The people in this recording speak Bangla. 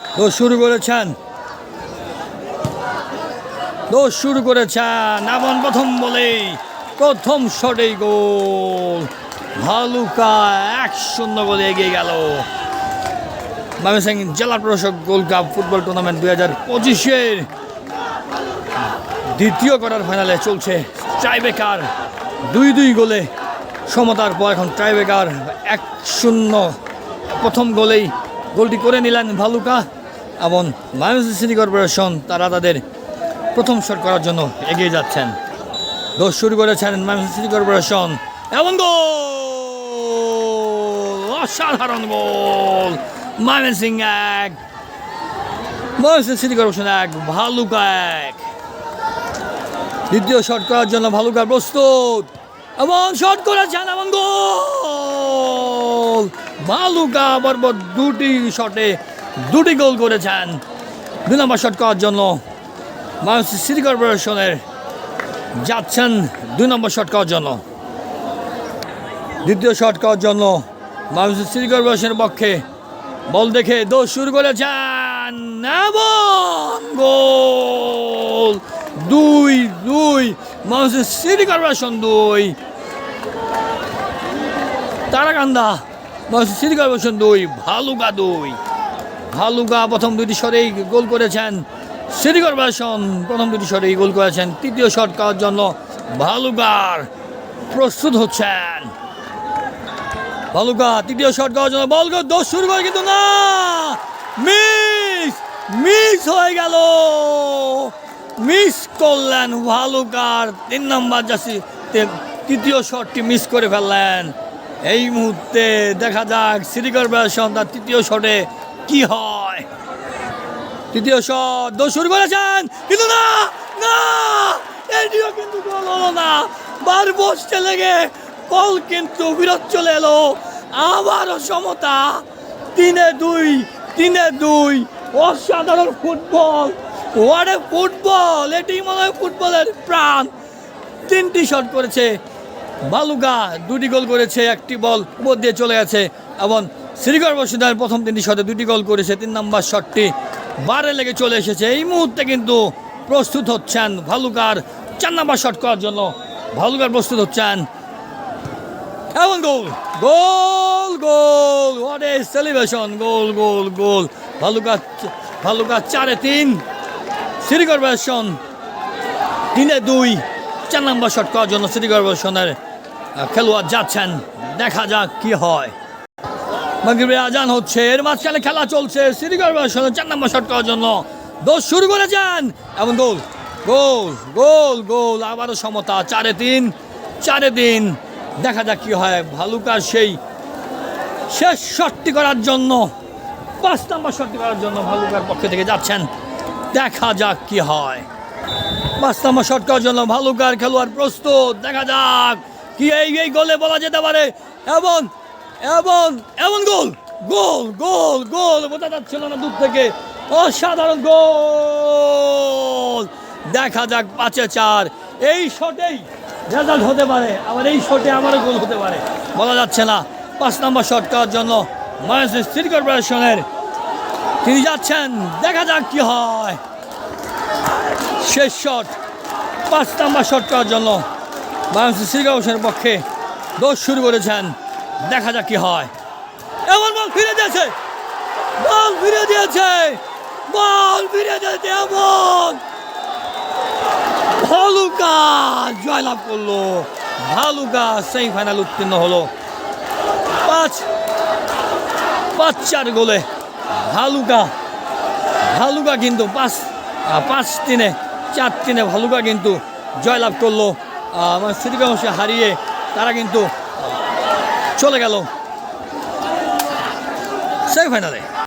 দোষ শুরু করেছেন। দোষ শুরু করেছেন। এমন প্রথম বলেই প্রথম শটেই গোল। ভালুকা এক শূন্য গোলে এগিয়ে গেল। ময়মনসিং জেলা প্রশাসক গোল্ড কাপ ফুটবল টুর্নামেন্ট দুই হাজার পঁচিশের দ্বিতীয় কোয়ার্টার ফাইনালে চলছে টাইবেকার দুই দুই গোলে সমতার পর এখন টাইবেকার এক শূন্য। প্রথম গোলেই গোলটি করে নিলেন ভালুকা এবং ময়মনসিং সিটি কর্পোরেশন, তারা তাদের প্রথম শট করার জন্য এগিয়ে যাচ্ছেন। দোষ শুরু করেছেন ময়মনসিং সিটি কর্পোরেশন এবং গোল! অসাধারণ গোল! ময়মনসিং এক ময়মনসিং সিটি কর্পোরেশন এক, ভালুকা এক। দ্বিতীয় শট করার জন্য ভালুকা প্রস্তুত এবং শট করেছেন এবং গোল! ভালুকা বরবর দুটি শটে দুটি গোল করেছেন। দুই নম্বর শট করার জন্য ময়মনসিং সিটি কর্পোরেশনের যাচ্ছেন দুই নম্বর শট করার জন্য। দ্বিতীয় শট করার জন্য ময়মনসিং সিটি কর্পোরেশনের পক্ষে বল দেখে দোষ শুরু করেছেন গোল। দুই দুই ময়মনসিং সিটি কর্পোরেশন দুই। তারাকান্দা সিটি কর্পোরেশন দুই ভালুকা দুই। ভালুকা প্রথম দুটি শটেই গোল করেছেন সিটি কর্পোরেশন প্রথম দুটি শটেই গোল করেছেন। তৃতীয় শট করার জন্য ভালুকার প্রস্তুত হচ্ছেন। ভালুকা, তৃতীয় শট করার জন্য বল দোষ শুরু করে কিন্তু না। মিস মিস হয়ে গেল। মিস করলেন ভালুকার তিন নম্বর তে- তৃতীয় শটটি মিস করে ফেললেন। এই মুহূর্তে দেখা যাক সিটি কর্পোরেশন তার তৃতীয় শটে কি হয়। তৃতীয় শট, দোষ শুরু করেছেন। কিন্তু না না, এটিও কিন্তু গোল হলো না। বার বসতে লেগে বল কিন্তু বিরত চলে এলো। আবারও সমতা। তিনে দুই তিনে দুই। অসাধারণ ফুটবল। ওয়ারে ফুটবল, এটি মনে হয় ফুটবলের প্রাণ। তিনটি শট করেছে বালুকা দুটি গোল করেছে একটি বল উপর দিয়ে চলে গেছে এবং শ্রীকর বসুদার প্রথম তিনটি শটে দুটি গোল করেছে তিন নম্বর শটটি বারে লেগে চলে এসেছে। এই মুহূর্তে কিন্তু প্রস্তুত হচ্ছেন ভালুকার চার নম্বর শট করার জন্য। ভালুকার প্রস্তুত হচ্ছেন। এবং goal goal goal what a celebration goal goal goal. Bhaluka Bhaluka চারে তিন সিটি কর্পোরেশন তিনে দুই চার নম্বর শট করার জন্য কর্পোরেশনের আহ, খেলোয়াড় যাচ্ছেন, দেখা যাক কি হয়। মাগরিবের আজান হচ্ছে, এর মাঝখানে খেলা চলছে সিটি চার নম্বর শট করার জন্য। দোষ শুরু করেছেন, এবং গোল গোল গোল গোল, আবারও সমতা, চারে তিন চারে তিন। দেখা যাক কি হয় ভালুকার সেই শেষ শটটি করার জন্য, পাঁচ নম্বর শটটি করার জন্য ভালুকার পক্ষ থেকে যাচ্ছেন। দেখা যাক কি হয়। পাঁচ নম্বর শট করার জন্য ভালুকার খেলোয়াড় প্রস্তুত, দেখা যাক কি এই এই গোলে বলা যেতে পারে? এবং এবং এমন গোল গোল গোল গোল। বোঝা যাচ্ছিল না দূর থেকে। অসাধারণ গোল। দেখা যাক পাঁচে চার। এই শটেই রেজাল্ট হতে পারে। আবার এই শটে আমারও গোল হতে পারে। বলা যাচ্ছে না। পাঁচ নম্বর শট করার জন্য মহেন্দ্র সিটি কর্পোরেশনের তিনি যাচ্ছেন। দেখা যাক কি হয়। শেষ শট পাঁচ নম্বর শট করার জন্য বাংলাদেশ শ্রীকাউসের পক্ষে দোষ শুরু করেছেন। দেখা যাক কি হয়। এমন বল ফিরে দিয়েছে। বল ফিরে দিয়েছে। বল ফিরে দিয়েছে এমন। ভালুকা জয়লাভ করল। ভালুকা সেমিফাইনাল উত্তীর্ণ হলো। পাঁচ পাঁচ, চার গোলে। ভালুকা ভালুকা কিন্তু পাঁচ পাঁচ তিনে, চার তিনে ভালুকা কিন্তু জয়লাভ করল। আমার শ্রীকাংশে হারিয়ে তারা কিন্তু চলে গেল সেমিফাইনালে।